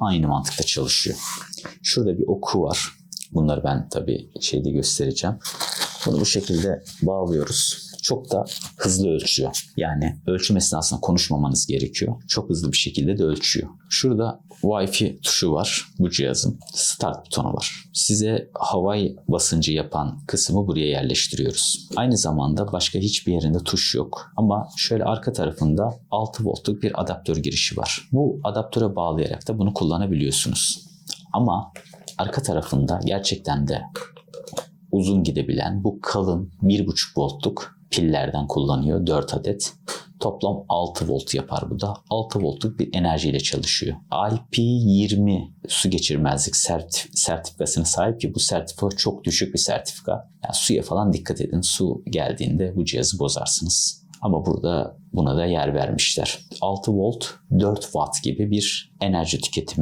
aynı mantıkta çalışıyor. Şurada bir oku var. Bunları ben tabii şeyde göstereceğim. Bunu bu şekilde bağlıyoruz. Çok da hızlı ölçüyor. Yani ölçüm esnasında konuşmamanız gerekiyor. Çok hızlı bir şekilde de ölçüyor. Şurada Wi-Fi tuşu var bu cihazın. Start butonu var. Size havai basıncı yapan kısmı buraya yerleştiriyoruz. Aynı zamanda başka hiçbir yerinde tuş yok. Ama şöyle arka tarafında 6 voltluk bir adaptör girişi var. Bu adaptöre bağlayarak da bunu kullanabiliyorsunuz. Ama arka tarafında gerçekten de uzun gidebilen bu kalın 1.5 voltluk pillerden kullanıyor 4 adet. Toplam 6 volt yapar bu da. 6 voltluk bir enerjiyle çalışıyor. IP20 su geçirmezlik sertif- sertifikasına sahip ki bu sertifika çok düşük bir sertifika. Yani suya falan dikkat edin. Su geldiğinde bu cihazı bozarsınız. Ama burada buna da yer vermişler. 6 volt 4 watt gibi bir enerji tüketimi